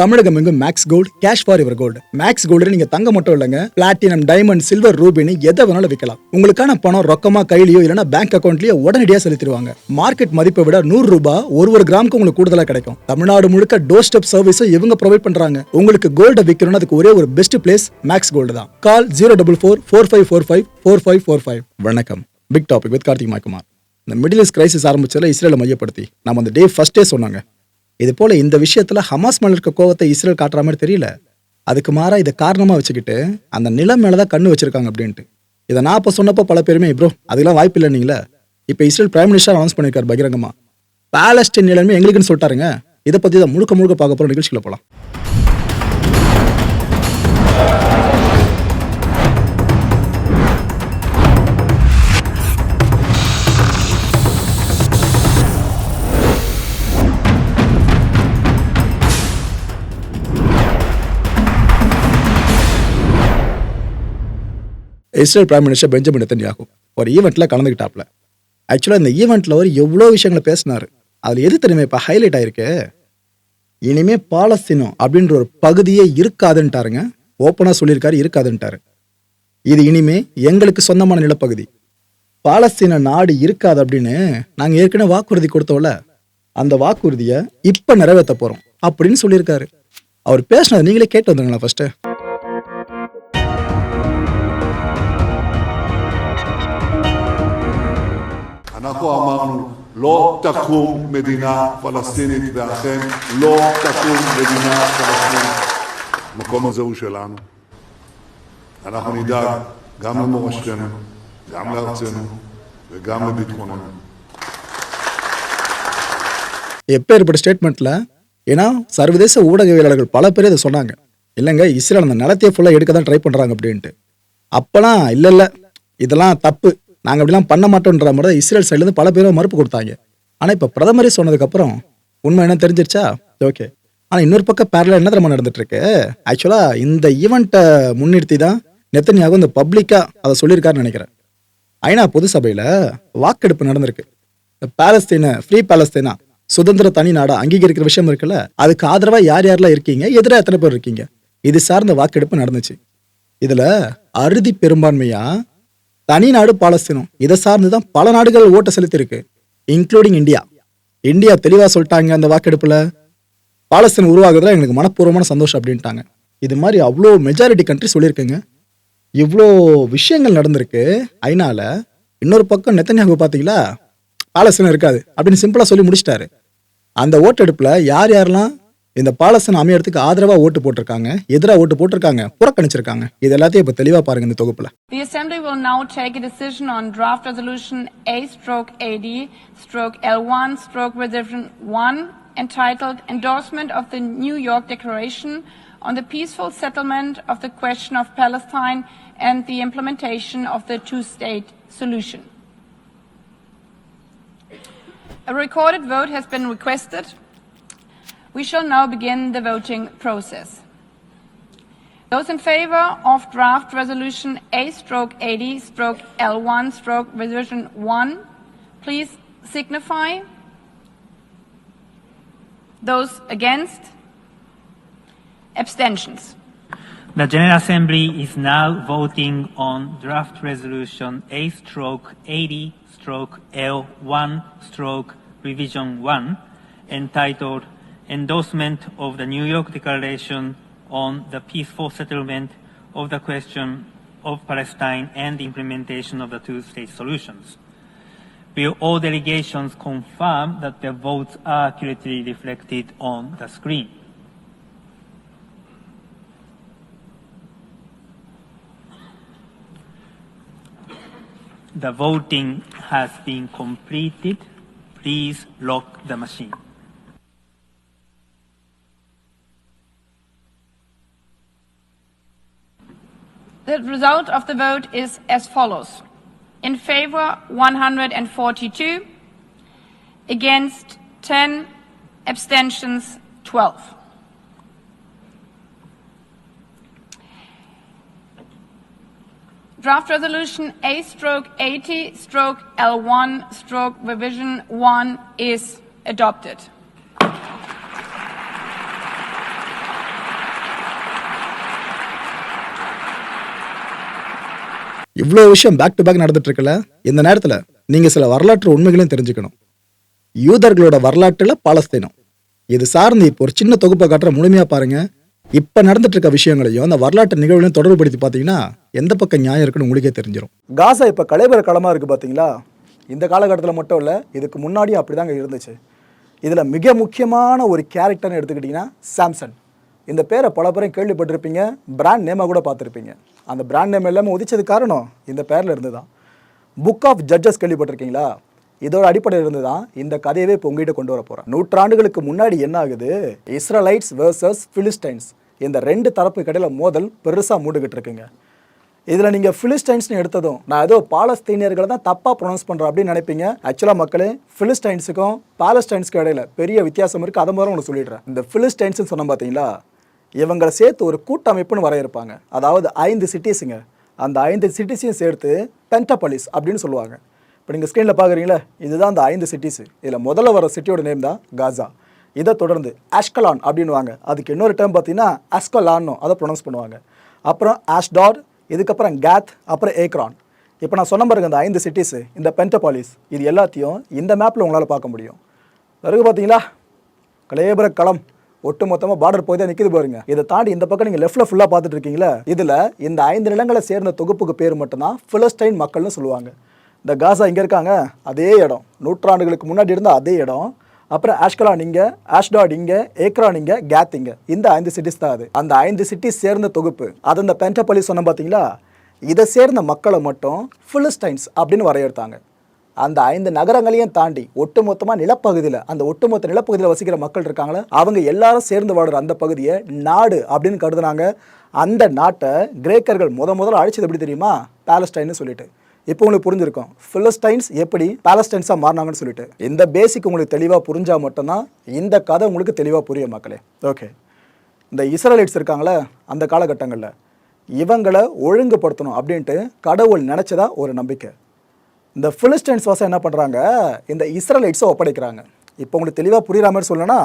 தமிழகம் எங்கும் max gold cash for ever gold max gold நீங்க தங்க மட்டும் இல்லைங்க. பிளாட்டினம் டைமண்ட் சில்வர் ரூபினி எதை வேணாலும் விற்கலாம் உங்களுக்கான பணம் ரொக்கமா கையிலயோ இல்லைன்னா பேங்க் அக்கௌண்ட்லயோ உடனடியாக செலுத்திடுவாங்க. மார்க்கெட் மதிப்பை விட நூறு ரூபாய் ஒரு ஒரு கிராமுக்கு உங்களுக்கு கூடுதலா கிடைக்கும். தமிழ்நாடு முழுக்க டோர் ஸ்டெப் சர்வீஸும் இவங்க ப்ரொவைட் பண்றாங்க. உங்களுக்கு கோல்ட விற்கணும்னு அதுக்கு ஒரே ஒரு பெஸ்ட் பிளேஸ் மேக்ஸ் கோல்டு தான். Call zero double four four five four five four five four five வணக்கம். Big topic with Karthik Mayakumar. இந்த மிடில் ஈஸ்ட் கிரைசிஸ் ஆரம்பிச்சதுல இஸ்ரேலை மையப்படுத்தி. நம்ம அந்த டே ஃபர்ஸ்டே சொன்னாங்க. இது போல இந்த விஷயத்துல ஹமாஸ் மேல இருக்க கோவத்தை இஸ்ரேல் காட்டுற மாதிரி தெரியல. அதுக்கு மாறா இதை காரணமா வச்சுக்கிட்டு அந்த நிலம் மேலதான் கண்ணு வச்சிருக்காங்க அப்படின்ட்டு. இதை நான் அப்ப சொன்னப்போ பல பேருமே ப்ரோ அதெல்லாம் வாய்ப்பு இல்லை நீங்களே. இப்போ இஸ்ரேல் பிரைம் மினிஸ்டர் அனௌன்ஸ் பண்ணியிருக்காரு பகிரங்கமா. பாலஸ்டீன் நிலைமை எங்களுக்குன்னு சொல்லிட்டாருங்க. இதை பத்தி தான் முழுக்க முழுக்க பார்க்க போற நிகழ்ச்சிகளை போலாம். Israel prime minister Benjamin Netanyahu ஒரு ஈவெண்ட்டில் கலந்துக்கிட்டாப்ல ஆக்சுவலாக இந்த ஈவெண்ட்டில் அவர் எவ்வளோ விஷயங்களை பேசினார். அதில் எது தெரியுமா இப்போ ஹைலைட் ஆயிருக்கு? இனிமே பாலஸ்தீனம் அப்படின்ற ஒரு பகுதியே இருக்காதுன்ட்டாருங்க. ஓப்பனாக சொல்லியிருக்காரு இருக்காதுன்ட்டாரு. இது இனிமே எங்களுக்கு சொந்தமான நிலப்பகுதி. பாலஸ்தீன நாடு இருக்காது அப்படின்னு நாங்கள் ஏற்கனவே வாக்குறுதி கொடுத்தோம்ல. அந்த வாக்குறுதியை இப்போ நிறைவேற்ற போகிறோம் அப்படின்னு சொல்லியிருக்காரு. அவர் பேசினது நீங்களே கேட்டு வந்துருங்களா ஃபர்ஸ்ட்டு אנחנו אמרנו, לא תקום מדינה פלסטינית, ואכן לא תקום מדינה פלסטינית. המקום הזה הוא שלנו. אנחנו נדאג גם למורשתנו, גם לארצנו וגם לביטחוננו. எப்பேற்பட்ட ஸ்டேட்மெண்ட்ல ஏன்னா சர்வதேச ஊடகவியலாளர்கள் பல பேர் இதை சொன்னாங்க இல்லைங்க இஸ்ரேல் அந்த நிலத்தையே ஃபுல்லாக எடுக்க தான் ட்ரை பண்ணுறாங்க அப்படின்ட்டு அப்போலாம் இல்லை இல்லை இதெல்லாம் தப்பு நாங்கள் அப்படிலாம் பண்ண மாட்டோன்ற மாதிரி தான் இஸ்ரேல் சைட்லேருந்து பல பேரும் மறுப்பு கொடுத்தாங்க. ஆனால் இப்போ பிரதமரே சொன்னதுக்கப்புறம் உண்மை என்ன தெரிஞ்சிருச்சா? ஓகே ஆனால் இன்னொரு பக்கம் பேரலாக என்ன தெரியுமா நடந்துட்டுருக்கு? ஆக்சுவலாக இந்த ஈவெண்ட்டை முன்னிறுத்தி தான் நெத்தனியாக இந்த பப்ளிக்காக அதை சொல்லியிருக்காருன்னு நினைக்கிறேன். ஐநா பொது சபையில் வாக்கெடுப்பு நடந்திருக்கு. இந்த பாலஸ்தீன ஃப்ரீ பாலஸ்தீனா சுதந்திர தனி நாடா அங்கீகரிக்கிற விஷயம் இருக்குல்ல அதுக்கு ஆதரவாக யார் யாரெல்லாம் இருக்கீங்க? எதிராக எத்தனை பேர் இருக்கீங்க? இது சார்ந்த வாக்கெடுப்பு நடந்துச்சு. இதில் அறுதி பெரும்பான்மையாக தனி நாடு பாலஸ்தீனம் இதை சார்ந்து தான் பல நாடுகள் ஓட்ட செலுத்தியிருக்கு இன்க்ளூடிங் இந்தியா. இந்தியா தெளிவா சொல்லிட்டாங்க அந்த வாக்கெடுப்புல. பாலஸ்தீன் உருவாகுறதுல எங்களுக்கு மனப்பூர்வமான சந்தோஷம் அப்படின்ட்டாங்க. இது மாதிரி அவ்வளோ மெஜாரிட்டி கண்ட்ரி சொல்லியிருக்குங்க. இவ்வளோ விஷயங்கள் நடந்திருக்கு. அதனால இன்னொரு பக்கம் நெத்தன்யாகு பார்த்தீங்களா? பாலஸ்தீனம் இருக்காது அப்படின்னு சிம்பிளாக சொல்லி முடிச்சிட்டாரு. அந்த ஓட்டெடுப்பில் யார் யாரெல்லாம் இந்த பாலஸ்தீனம் அமையறதுக்கு ஆதரவா ஓட்டு போட்டிருக்காங்க எதிராக ஓட்டு போட்டிருக்காங்க புறக்கணிச்சிருக்காங்க இது எல்லாத்தையும் இப்ப தெளிவா பாருங்க இந்த தொகுப்புல The Assembly will now take a decision on draft resolution A stroke AD stroke L1 stroke revision 1 entitled Endorsement of the New York Declaration on the Peaceful Settlement of the Question of Palestine and the Implementation of the Two-State Solution. A recorded vote has been requested. We shall now begin the voting process. Those in favor of draft resolution A stroke 80 stroke L1 stroke revision 1, please signify. Those against? Abstentions. The General Assembly is now voting on draft resolution A stroke 80 stroke L1 stroke revision 1 entitled Endorsement of the New York Declaration on the Peaceful Settlement of the Question of Palestine and the Implementation of the Two-State Solutions. Will all delegations confirm that their votes are accurately reflected on the screen? The voting has been completed. Please lock the machine. The result of the vote is as follows. In favor, 142. Against, 10. Abstentions, 12. Draft resolution A stroke 80 stroke L1 stroke revision 1 is adopted. இவ்வளோ விஷயம் back to back நடந்துட்டு இருக்குல்ல இந்த நேரத்தில் நீங்கள் சில வரலாற்று உண்மைகளையும் தெரிஞ்சுக்கணும். யூதர்களோட வரலாற்றில் பாலஸ்தீனம். இது சார்ந்து இப்போ ஒரு சின்ன தொகுப்பை காட்டுற முழுமையாக பாருங்க. இப்போ நடந்துட்டு இருக்க விஷயங்களையும் அந்த வரலாற்று நிகழ்வுகளையும் தொடர்புபடுத்தி பார்த்தீங்கன்னா எந்த பக்கம் நியாயம் இருக்குன்னு உங்களுக்கே தெரிஞ்சிடும் காசா இப்போ கலைபர களமாக இருக்குது பார்த்தீங்களா? இந்த காலகட்டத்தில் மட்டும் இல்லை இதுக்கு முன்னாடியும் அப்படி தாங்க இருந்துச்சு. இதில் மிக முக்கியமான ஒரு கேரக்டர்னு எடுத்துக்கிட்டிங்கன்னா சாம்சன். இந்த பேரை பல பேரும் கேள்விப்பட்டிருப்பீங்க பிராண்ட் நேமாக கூட பார்த்துருப்பீங்க. அந்த பிராண்ட் நேம் எல்லாமே உதிச்சது காரணம் இந்த பேரில் இருந்து தான் புக் ஆஃப் ஜட்ஜஸ் கேள்விப்பட்டிருக்கீங்களா? இதோட அடிப்படையில் இருந்து தான் இந்த கதையவே இப்போ உங்ககிட்ட கொண்டு வர போகிறேன் நூற்றாண்டுகளுக்கு முன்னாடி என்ன ஆகுது? இஸ்ரலைட்ஸ் வேர்சஸ் ஃபிலிஸ்டைன்ஸ் இந்த ரெண்டு தரப்பு கடையில் மோதல் பெருசாக மூடுகிட்டு இருக்குங்க. இதில் நீங்கள் ஃபிலிஸ்டைன்ஸ்னு எடுத்ததும் நான் ஏதோ பாலஸ்தீனியர்களை தான் தப்பாக ப்ரொனவுன்ஸ் பண்ணுறேன் அப்படின்னு நினைப்பீங்க. ஆக்சுவலாக மக்களே ஃபிலிஸ்டைன்ஸுக்கும் பாலஸ்டைன்ஸ்க்கு இடையில பெரிய வித்தியாசம் இருக்குது அதை மாதிரி உங்களுக்கு சொல்லிடுறேன். இந்த ஃபிலிஸ்டைன்ஸ்னு சொன்ன பார்த்தீங்களா இவங்களை சேர்த்து ஒரு கூட்டமைப்புன்னு வரையறுப்பாங்க அதாவது ஐந்து சிட்டிஸுங்க அந்த ஐந்து சிட்டிஸையும் சேர்த்து பென்டபலிஸ் அப்படின்னு சொல்லுவாங்க. இப்போ நீங்கள் ஸ்க்ரீனில் பார்க்குறீங்களா இதுதான் அந்த ஐந்து சிட்டிஸு இதில் முதல்ல வர சிட்டியோட நேம் தான் காசா இதை தொடர்ந்து ஆஷ்கலான் அப்படின்னுவாங்க. அதுக்கு இன்னொரு டேர்ம் பார்த்தீங்கன்னா அஸ்கலான்னு அதை ப்ரொனவுன்ஸ் பண்ணுவாங்க. அப்புறம் ஆஷ்டாட் இதுக்கப்புறம் கேத் அப்புறம் ஏக்ரான் இப்போ நான் சொன்ன பாருங்க இந்த ஐந்து சிட்டிஸு இந்த பென்டபாலிஸ் இது எல்லாத்தையும் இந்த மேப்பில் உங்களால் பார்க்க முடியும். பிறகு பார்த்தீங்களா? கலேபர களம் ஒட்டு மொத்தமாக பார்டர் போய் தான் நிற்கிது பாருங்க. இதை தாண்டி இந்த பக்கம் நீங்கள் லெஃப்ட்ல ஃபுல்லாக பார்த்துட்டு இருக்கீங்களா இதில் இந்த ஐந்து நிலங்களை சேர்ந்த தொகுப்புக்கு பேர் மட்டும்தான் பிலஸ்டைன் மக்கள்னு சொல்லுவாங்க. இந்த காசா இங்கே இருக்காங்க அதே இடம். நூற்றாண்டுகளுக்கு முன்னாடி இருந்த அதே இடம். அப்புறம் ஆஷ்கலான் இங்கே ஆஷ்டாட் இங்கே ஏக்ரான் இங்கே கேத் இங்கே. இந்த ஐந்து சிட்டிஸ் தான் அது. அந்த ஐந்து சிட்டிஸ் சேர்ந்த தொகுப்பு. அது அந்த பென்டபலி சொன்ன பார்த்தீங்களா? இதை சேர்ந்த மக்களை மட்டும் பிலிஸ்டைன்ஸ் அப்படின்னு வரையறுத்தாங்க. அந்த ஐந்து நகரங்களையும் தாண்டி ஒட்டுமொத்தமாக நிலப்பகுதியில் அந்த ஒட்டுமொத்த நிலப்பகுதியில் வசிக்கிற மக்கள் இருக்காங்களே அவங்க எல்லாரும் சேர்ந்து வாடுற அந்த பகுதியை நாடு அப்படின்னு கருதுனாங்க. அந்த நாட்டை கிரேக்கர்கள் முத முதல்ல அழைச்சது எப்படி தெரியுமா? பேலஸ்டைன்னு சொல்லிட்டு. இப்போ உங்களுக்கு புரிஞ்சிருக்கும். பிலிஸ்டைன்ஸ் எப்படி பேலஸ்டைன்ஸாக மாறினாங்கன்னு சொல்லிட்டு. இந்த பேசிக் உங்களுக்கு தெளிவாக புரிஞ்சால் மட்டும்தான் இந்த கதை உங்களுக்கு தெளிவாக புரியும் மக்களே. ஓகே இந்த இஸ்ரேலைட்ஸ் இருக்காங்களே அந்த காலகட்டங்களில் இவங்களை ஒழுங்குபடுத்தணும் அப்படின்ட்டு கடவுள் நினச்சதா ஒரு நம்பிக்கை. இந்த ஃபிலிஸ்டைன்ஸ் வாசம் என்ன பண்ணுறாங்க இந்த இஸ்ரேலைட்ஸை ஒப்படைக்கிறாங்க. இப்போ உங்களுக்கு தெளிவாக புரிகிற மாதிரி சொல்லணும்னா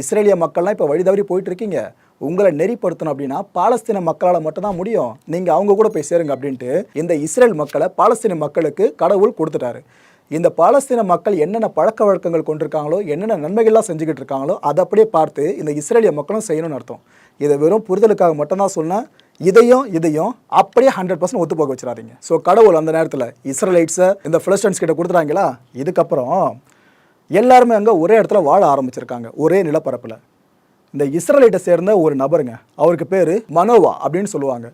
இஸ்ரேலிய மக்கள்லாம் இப்போ வழி தவறி போயிட்டு இருக்கீங்க உங்களை நெறிப்படுத்தணும் அப்படின்னா பாலஸ்தீன மக்களால் மட்டும்தான் முடியும். நீங்கள் அவங்க கூட போய் சேருங்க அப்படின்ட்டு இந்த இஸ்ரேல் மக்களை பாலஸ்தீன மக்களுக்கு கடவுள் கொடுத்துட்டாரு. இந்த பாலஸ்தீன மக்கள் என்னென்ன பழக்க வழக்கங்கள் கொண்டிருக்காங்களோ என்னென்ன நன்மைகள்லாம் செஞ்சுக்கிட்டு இருக்காங்களோ அதை அப்படியே பார்த்து இந்த இஸ்ரேலிய மக்களும் செய்யணும்னு அர்த்தம். இதை வெறும் புரிதலுக்காக மட்டும்தான் சொன்னேன் இதையும் இதையும் அப்படியே ஹண்ட்ரட் பர்சன்ட் ஒத்து போக வச்சிடாதீங்க. ஸோ கடவுள் அந்த நேரத்தில் இஸ்ரேலைட்ஸை இந்த ஃபிலஸ்டன்ஸ் கிட்ட கொடுத்துட்டாங்களா? இதுக்கப்புறம் எல்லாருமே அங்கே ஒரே இடத்துல வாழ ஆரம்பிச்சிருக்காங்க. ஒரே நிலப்பரப்பில். இந்த இஸ்ரேலைட்டை சேர்ந்த ஒரு நபருங்க. அவருக்கு பேர் மனோவா அப்படின்னு சொல்லுவாங்க.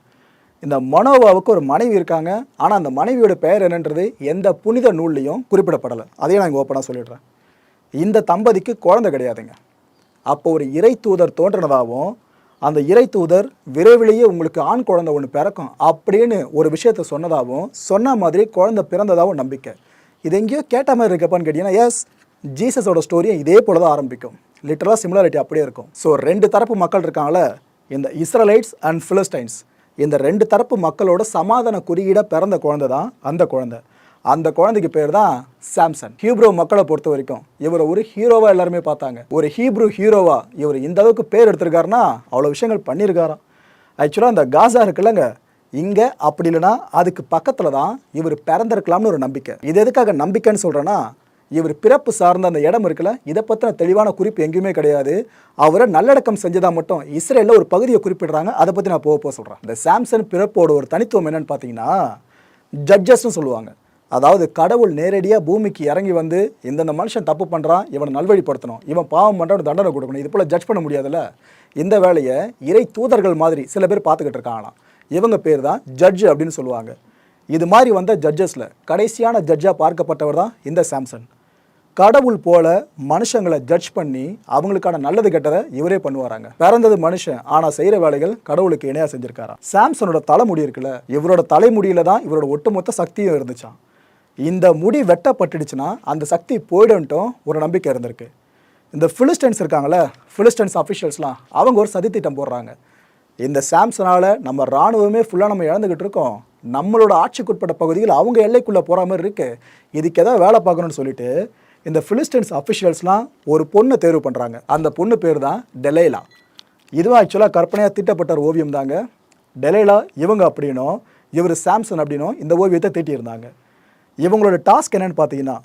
இந்த மனோவாவுக்கு ஒரு மனைவி இருக்காங்க. ஆனால் அந்த மனைவியோட பெயர் என்னன்றது எந்த புனித நூல்லையும் குறிப்பிடப்படலை. அதையும் நான் இங்கே ஓப்பனாக சொல்லிடுறேன். இந்த தம்பதிக்கு குழந்தை கிடையாதுங்க. அப்போ ஒரு இறை தூதர் தோன்றினதாகவும் அந்த இறை தூதர் விரைவிலேயே உங்களுக்கு ஆண் குழந்தை ஒன்று பிறக்கும் அப்படின்னு ஒரு விஷயத்த சொன்னதாகவும் சொன்ன மாதிரி குழந்தை பிறந்ததாகவும் நம்பிக்கை. இது எங்கேயோ கேட்ட மாதிரி இருக்கப்பான்னு கேட்டிங்கன்னா எஸ் ஜீசஸோட ஸ்டோரியும் இதே போல தான் ஆரம்பிக்கும் லிட்டரலாக சிமிலாரிட்டி அப்படியே இருக்கும். ஸோ ரெண்டு தரப்பு மக்கள் இருக்காங்களே இந்த இஸ்ரலைட்ஸ் அண்ட் ஃபிலஸ்டைன்ஸ் இந்த ரெண்டு தரப்பு மக்களோட சமாதான குறியீடாக பிறந்த குழந்தை தான் அந்த குழந்தை. அந்த குழந்தைக்கு பேர் தான் சாம்சன். ஹீப்ரோ மக்களை பொறுத்த வரைக்கும் இவரை ஒரு ஹீரோவா எல்லாருமே பார்த்தாங்க. ஒரு ஹீப்ரூ ஹீரோவா இவர் இந்த அளவுக்கு பேர் எடுத்திருக்காருன்னா அவ்வளோ விஷயங்கள் பண்ணியிருக்காராம். ஆக்சுவலாக அந்த காசா இருக்குல்லங்க. இங்கே அப்படி இல்லைன்னா அதுக்கு பக்கத்தில் தான் இவர் பிறந்திருக்கலாம்னு ஒரு நம்பிக்கை. இது எதுக்காக நம்பிக்கைன்னு சொல்கிறேன்னா இவர் பிறப்பு சார்ந்த அந்த இடம் இருக்குல்ல இதை பற்றின தெளிவான குறிப்பு எங்கேயுமே கிடையாது. அவரை நல்லடக்கம் செஞ்சதாக மட்டும் இஸ்ரேலில் ஒரு பகுதியை குறிப்பிடுறாங்க அதை பற்றி நான் போக போக சொல்கிறேன் இந்த சாம்சன் பிறப்போட ஒரு தனித்துவம் என்னன்னு பார்த்தீங்கன்னா ஜட்ஜஸ்ன்னு சொல்லுவாங்க. அதாவது கடவுள் நேரடியாக பூமிக்கு இறங்கி வந்து இந்தந்த மனுஷன் தப்பு பண்ணுறான் இவனை நல்வழிப்படுத்தணும். இவன் பாவம் பண்ணுறவன் தண்டனை கொடுக்கணும். இது போல் ஜட்ஜ் பண்ண முடியாதுல்ல? இந்த வேலையை இறை தூதர்கள் மாதிரி சில பேர் பார்த்துக்கிட்டு இருக்காங்களாம். இவங்க பேர் தான் ஜட்ஜ் அப்படின்னு சொல்லுவாங்க. இது மாதிரி வந்த ஜட்ஜஸில் கடைசியான ஜட்ஜாக பார்க்கப்பட்டவர் தான் இந்த சாம்சன். கடவுள் போல மனுஷங்களை ஜட்ஜ் பண்ணி அவங்களுக்கான நல்லது கெட்டதை இவரே பண்ணுவாராங்க. பிறந்தது மனுஷன் ஆனால் செய்கிற வேலைகள் கடவுளுக்கு இணையாக செஞ்சிருக்காராம். சாம்சனோட தலைமுடி இருக்குல்ல இவரோட தலைமுடியில தான் இவரோட ஒட்டுமொத்த சக்தியும் இருந்துச்சான் இந்த முடி வெட்டப்பட்டுடுச்சுன்னா அந்த சக்தி போயிடும்ட்டும் ஒரு நம்பிக்கை இருந்திருக்கு. இந்த ஃபிலிஸ்டன்ஸ் இருக்காங்களே ஃபிலிஸ்டன்ஸ் அஃபிஷியல்ஸ்லாம் அவங்க ஒரு சதித்திட்டம் போடுறாங்க. இந்த சாம்சனால் நம்ம இராணுவமே ஃபுல்லாக நம்ம இழந்துக்கிட்டு இருக்கோம். நம்மளோட ஆட்சிக்குட்பட்ட பகுதியில் அவங்க எல்லைக்குள்ளே போகிற மாதிரி இருக்குது இதுக்கு ஏதாவது வேலை பார்க்கணும்னு சொல்லிட்டு இந்த ஃபிலிஸ்டன்ஸ் அஃபிஷியல்ஸ்லாம் ஒரு பொண்ணை தேர்வு பண்ணுறாங்க அந்த பொண்ணு பேர் தான் டெலைலா இதுவும் ஆக்சுவலாக கற்பனையாக திட்டப்பட்ட ஒரு ஓவியம் தாங்க. டெலைலா இவங்க அப்படின்னும் இவர் சாம்சன் அப்படின்னும் இந்த ஓவியத்தை தீட்டியிருந்தாங்க. இவங்களோட டாஸ்க் என்னன்னு பார்த்தீங்கன்னா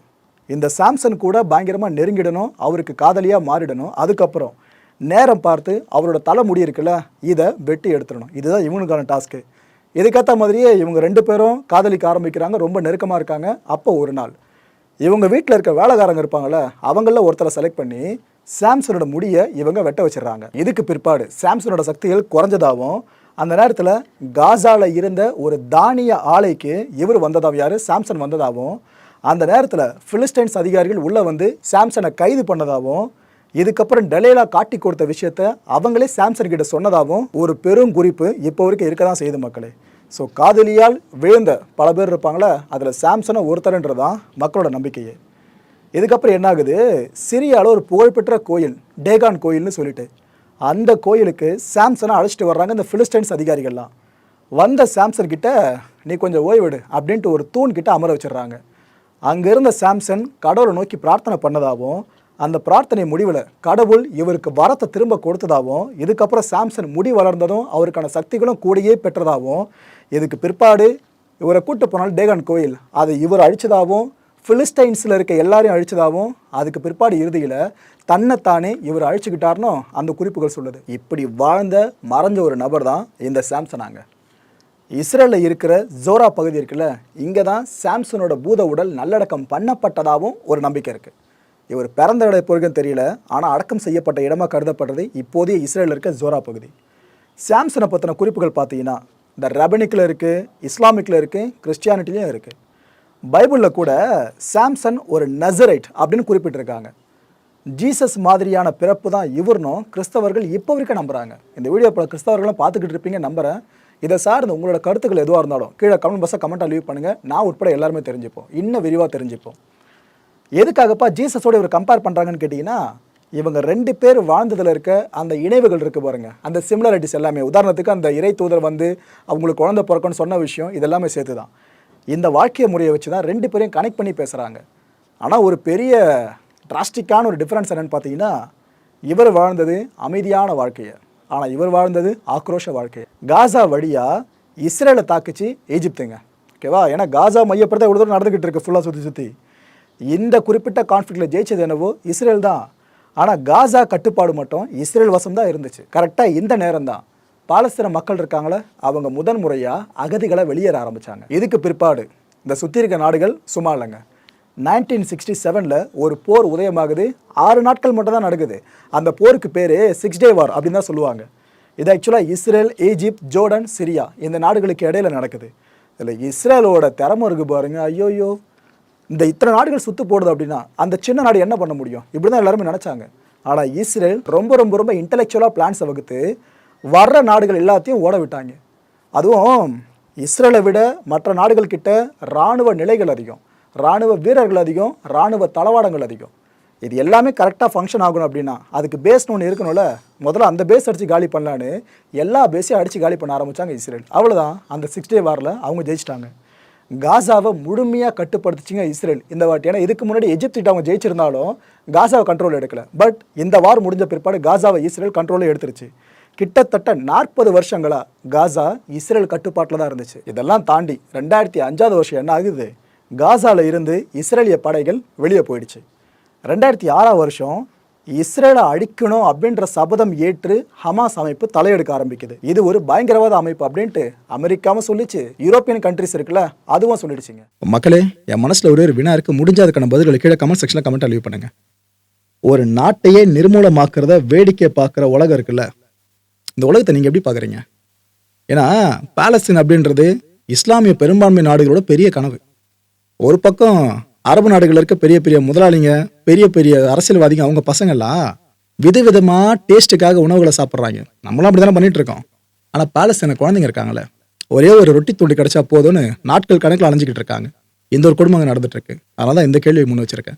இந்த சாம்சன் கூட பயங்கரமாக நெருங்கிடணும் அவருக்கு காதலியாக மாறிடணும். அதுக்கப்புறம் நேரம் பார்த்து அவரோட தலைமுடி இருக்குல்ல இதை வெட்டி எடுத்துடணும். இதுதான் இவங்களுக்கான டாஸ்க்கு இதுக்கேற்ற மாதிரியே இவங்க ரெண்டு பேரும் காதலிக்க ஆரம்பிக்கிறாங்க ரொம்ப நெருக்கமாக இருக்காங்க. அப்போ ஒரு நாள் இவங்க வீட்டில் இருக்க வேலைக்காரங்க இருப்பாங்கள்ல அவங்கள ஒருத்தரை செலக்ட் பண்ணி சாம்சனோட முடியை இவங்க வெட்ட வச்சிடுறாங்க. இதுக்கு பிற்பாடு சாம்சனோட சக்திகள் குறைஞ்சதாகவும் அந்த நேரத்தில் காசாவில் இருந்த ஒரு தானிய ஆலைக்கு இவர் வந்ததாகவும் யார்? சாம்சன் வந்ததாகவும் அந்த நேரத்தில் ஃபிலிஸ்டைன்ஸ் அதிகாரிகள் உள்ளே வந்து சாம்சனை கைது பண்ணதாகவும் இதுக்கப்புறம் டெலேலா காட்டி கொடுத்த விஷயத்த அவங்களே சாம்சன் கிட்ட சொன்னதாகவும் ஒரு பெரும் குறிப்பு இப்போ வரைக்கும் இருக்க தான் செய்யுது மக்களே. ஸோ காதலியால் விழுந்த பல பேர் இருப்பாங்களே அதில் சாம்சனை ஒருத்தருன்றதான் மக்களோட நம்பிக்கையே. இதுக்கப்புறம் என்ன ஆகுது சிரியாவில் ஒரு புகழ்பெற்ற கோயில் டேகான் கோயில்னு சொல்லிட்டு. அந்த கோயிலுக்கு சாம்சனை அழைச்சிட்டு வர்றாங்க இந்த ஃபிலிஸ்டைன்ஸ் அதிகாரிகள்லாம். வந்த சாம்சன் கிட்ட நீ கொஞ்சம் ஓய்விடு அப்படின்ட்டு ஒரு தூண் கிட்ட அமர வச்சிடுறாங்க. அங்கே இருந்த சாம்சன் கடவுளை நோக்கி பிரார்த்தனை பண்ணதாகவும் அந்த பிரார்த்தனை முடிவில் கடவுள் இவருக்கு வரத்தை திரும்ப கொடுத்ததாகவும் இதுக்கப்புறம் சாம்சன் முடி வளர்ந்ததும் அவருக்கான சக்திகளும் கூடயே பெற்றதாகவும் இதுக்கு பிற்பாடு இவரை கூட்டு போனால் டேகான் கோயில் அதை இவர் அழிச்சதாகவும் ஃபிலிஸ்டைன்ஸில் இருக்க எல்லாரையும் அழிச்சதாகவும் அதுக்கு பிற்பாடு இறுதியில் தன்னைத்தானே இவர் அழிச்சுக்கிட்டார்னோ அந்த குறிப்புகள் சொல்லுது. இப்படி வாழ்ந்த மறைஞ்ச ஒரு நபர் தான் இந்த சாம்சனாங்க இஸ்ரேலில் இருக்கிற ஜோரா பகுதி இருக்குல்ல இங்கே தான் சாம்சனோட பூத உடல் நல்லடக்கம் பண்ணப்பட்டதாகவும் ஒரு நம்பிக்கை இருக்குது இவர் பிறந்த இடம் எப்போ வரைக்கும் தெரியல ஆனால் அடக்கம் செய்யப்பட்ட இடமாக கருதப்படுறது இப்போதைய இஸ்ரேலில் இருக்க ஜோரா பகுதி. சாம்சனை பற்றின குறிப்புகள் பார்த்தீங்கன்னா இந்த ரெபனிக்கில் இருக்குது இஸ்லாமிக்கில் இருக்குது கிறிஸ்டியானிட்டிலையும் இருக்குது பைபிளில் கூட சாம்சன் ஒரு நசரைட் அப்படின்னு குறிப்பிட்டிருக்காங்க. ஜீசஸ் மாதிரியான பிறப்பு தான் இவர்னும் கிறிஸ்தவர்கள் இப்போ வரைக்கும் நம்புகிறாங்க இந்த வீடியோ பல கிறிஸ்தவர்களும் பார்த்துக்கிட்டு இருப்பீங்க நம்புறேன். இதை சார்ந்து உங்களோட கருத்துக்கள் எதுவாக இருந்தாலும் கீழே கமெண்ட் பாக்ஸை கமெண்ட்டாக லீவ் பண்ணுங்கள் நான் உட்பட எல்லாருமே தெரிஞ்சுப்போம். இன்னும் விரிவாக தெரிஞ்சுப்போம். எதுக்காகப்பா ஜீசஸோட இவர் கம்பேர் பண்ணுறாங்கன்னு கேட்டிங்கன்னா இவங்க ரெண்டு பேர் வாழ்ந்ததில் இருக்க அந்த இணைவுகள் இருக்குது பாருங்க. அந்த சிமிலாரிட்டிஸ் எல்லாமே. உதாரணத்துக்கு அந்த இறை தூதர் வந்து அவங்களுக்கு குழந்தை பிறக்கணும்னு சொன்ன விஷயம் இதெல்லாமே சேர்த்து தான் இந்த வாழ்க்கை முறையை வச்சு தான் ரெண்டு பேரையும் கனெக்ட் பண்ணி பேசுகிறாங்க ஆனால் ஒரு பெரிய டிராஸ்டிக்கான ஒரு டிஃப்ரென்ஸ் என்னென்னு பார்த்தீங்கன்னா இவர் வாழ்ந்தது அமைதியான வாழ்க்கையை. ஆனால் இவர் வாழ்ந்தது ஆக்ரோஷ வாழ்க்கையை காசா வழியாக இஸ்ரேலை தாக்குச்சு ஈஜிப்துங்க ஓகேவா? ஏன்னா காசா மையப்படுத்த இவ்வளோ தூரம் நடந்துக்கிட்டு இருக்கு ஃபுல்லாக சுற்றி சுற்றி இந்த குறிப்பிட்ட கான்ஃப்ளிக்டில் ஜெயிச்சது என்னவோ இஸ்ரேல் தான். ஆனால் காசா கட்டுப்பாடு மட்டும் இஸ்ரேல் வசம் தான் இருந்துச்சு. கரெக்டாக இந்த நேரம் தான். பாலஸ்தீன மக்கள் இருக்காங்களே அவங்க முதன் முறையாக அகதிகளை வெளியேற ஆரம்பித்தாங்க இதுக்கு பிற்பாடு இந்த சுற்றி இருக்க நாடுகள் சும்மா இல்லைங்க நைன்டீன் சிக்ஸ்டி செவனில் ஒரு போர் உதயமாகுது. ஆறு நாட்கள் மட்டும் தான் நடக்குது. அந்த போருக்கு பேர் சிக்ஸ் டே வார் அப்படின்னு தான் சொல்லுவாங்க. இது ஆக்சுவலாக இஸ்ரேல் ஈஜிப்த் ஜோர்டன் சிரியா இந்த நாடுகளுக்கு இடையில நடக்குது. இதில் இஸ்ரேலோட திறமை இருக்குது பாருங்க. ஐயோயோ. இந்த இத்தனை நாடுகள் சுற்று போடுது அப்படின்னா அந்த சின்ன நாடு என்ன பண்ண முடியும்? இப்படி தான் எல்லாருமே நினச்சாங்க. ஆனால் இஸ்ரேல் ரொம்ப ரொம்ப ரொம்ப இன்டெலெக்சுவலாக பிளான்ஸை வகுத்து வர்ற நாடுகள் எல்லாத்தையும் ஓட விட்டாங்க. அதுவும் இஸ்ரேலை விட மற்ற நாடுகள்கிட்ட இராணுவ நிலைகள் அதிகம். இராணுவ வீரர்கள் அதிகம் இராணுவ தளவாடங்கள் அதிகம். இது எல்லாமே கரெக்டாக ஃபங்க்ஷன் ஆகணும் அப்படின்னா அதுக்கு பேஸ்னு ஒன்று இருக்கணும்ல. முதல்ல அந்த பேஸ் அடித்து காலி பண்ணலான்னு எல்லா பேஸையும் அடித்து காலி பண்ண ஆரம்பித்தாங்க இஸ்ரேல். அவ்வளோதான் அந்த சிக்ஸ் டே வாரில் அவங்க ஜெயிச்சிட்டாங்க. காசாவை முழுமையாக கட்டுப்படுத்துச்சிங்க இஸ்ரேல் இந்த வாட்டி. ஏன்னா இதுக்கு முன்னாடி எஜிப்திட்ட அவங்க ஜெயிச்சிருந்தாலும் காசாவை கண்ட்ரோல் எடுக்கல. பட் இந்த வார் முடிஞ்ச பிற்பாடு காசாவை இஸ்ரேல் கண்ட்ரோலே எடுத்துருச்சு. கிட்டத்தட்ட நாற்பது வருஷங்களா காசா இஸ்ரேல் கட்டுப்பாட்டில் தான் இருந்துச்சு. இதெல்லாம் தாண்டி ரெண்டாயிரத்தி அஞ்சாவது வருஷம் என்ன ஆகுது? காசாவில் இருந்து இஸ்ரேலிய படைகள் வெளியே போயிடுச்சு. ரெண்டாயிரத்தி ஆறாம் வருஷம் இஸ்ரேலை அழிக்கணும் அப்படின்ற சபதம் ஏற்று ஹமாஸ் அமைப்பு தலையெடுக்க ஆரம்பிக்குது. இது ஒரு பயங்கரவாத அமைப்பு அப்படின்ட்டு அமெரிக்காவும் சொல்லிச்சு யூரோப்பியன் கண்ட்ரிஸ் இருக்குல்ல அதுவும் சொல்லிடுச்சுங்க. மக்களே என் மனசில் ஒரே ஒரு வினா இருக்கு. முடிஞ்ச அதுக்கான பதில்களை கீழே கமெண்ட் செக்ஷனில் கமெண்ட் அழிவு பண்ணுங்க. ஒரு நாட்டையே நிர்மூலமாக்குறத வேடிக்கை பார்க்குற உலகம் இருக்குல்ல. இந்த உலகத்தை நீங்க எப்படி பாக்குறீங்க? ஏன்னா பாலஸ்தீன் அப்படின்றது இஸ்லாமிய பெரும்பான்மை நாடுகளோட பெரிய கனவு. ஒரு பக்கம் அரபு நாடுகள் இருக்க பெரிய பெரிய முதலாளிங்க பெரிய பெரிய அரசியல்வாதிங்க அவங்க பசங்கள்லாம் விதவிதமா டேஸ்ட்டுக்காக உணவுகளை சாப்பிட்றாங்க. நம்மளும் அப்படி தானே பண்ணிட்டு இருக்கோம் ஆனால் பாலஸ்தீன குழந்தைங்க இருக்காங்களே ஒரே ஒரு ரொட்டி துண்டு கிடைச்சா போதும்னு நாட்கள் கணக்கில் அலைஞ்சிக்கிட்டு இருக்காங்க. இந்த ஒரு குடும்பங்க நடந்துட்டு இருக்கு அதனால தான் இந்த கேள்வியை முன் வச்சிருக்கேன்.